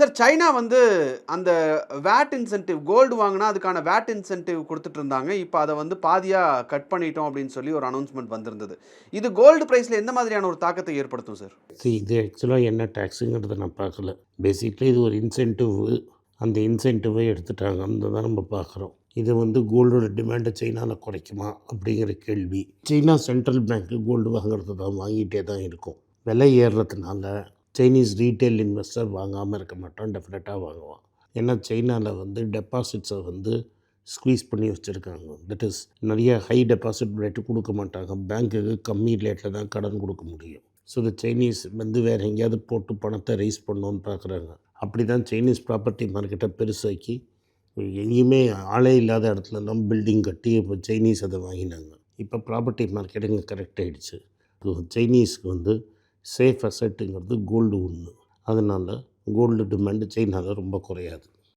Sir China வந்து அந்த wired incentive gold வாங்கினா அதுக்கான வேட் இன்சென்டிவ் கொடுத்துட்டு இருந்தாங்க இப்போ அதை வந்து பாதியாக கட் பண்ணிட்டோம் அப்படின்னு சொல்லி ஒரு அனௌன்ஸ்மெண்ட் வந்திருந்தது. இது கோல்டு ப்ரைஸில் எந்த மாதிரியான ஒரு தாக்கத்தை ஏற்படுத்தும் சார்? இது ஆக்சுவலாக என்ன டேக்ஸுங்கிறத நான் பார்க்கல. பேசிக்லி இது ஒரு இன்சென்டிவ் அந்த இன்சென்டிவை எடுத்துட்டாங்க. அந்த தான் நம்ம பார்க்குறோம். இது வந்து கோல்டோட டிமாண்டை சைனாவில் குறைக்குமா அப்படிங்கிற கேள்வி. சைனா சென்ட்ரல் பேங்க்கு கோல்டு வாங்குறது தான் வாங்கிட்டே தான் இருக்கும். விலை ஏறுறதுனால சைனீஸ் ரீட்டைல் இன்வெஸ்டர் வாங்காமல் இருக்க மாட்டான் டெஃபினட்டாக வாங்குவான். ஏன்னா சைனாவில் வந்து டெபாசிட்ஸை வந்து ஸ்க்வீஸ் பண்ணி வச்சுருக்காங்க. தட் இஸ் நிறைய ஹை டெபாசிட் ரேட்டு கொடுக்க மாட்டாங்க. பேங்க்குக்கு கம்மி ரேட்டில் தான் கடன் கொடுக்க முடியும். ஸோ இந்த சைனீஸ் வந்து வேறு எங்கேயாவது போட்டு பணத்தை ரைஸ் பண்ணணுன்னு பார்க்குறாங்க அப்படி தான் சைனீஸ் ப்ராப்பர்ட்டி மார்க்கெட்டை பெருசாக்கி எங்கேயுமே ஆளே இல்லாத இடத்துலலாம் பில்டிங் கட்டி இப்போ சைனீஸ் அதை வாங்கினாங்க. இப்போ ப்ராப்பர்ட்டி மார்க்கெட் இங்கே கரெக்ட் ஆகிடுச்சு சைனீஸ்க்கு வந்து சேஃப் அசட்டுங்கிறது கோல்டு ஒன்று அதனால் கோல்டு டிமாண்டு சைனாவில் ரொம்ப குறையாது.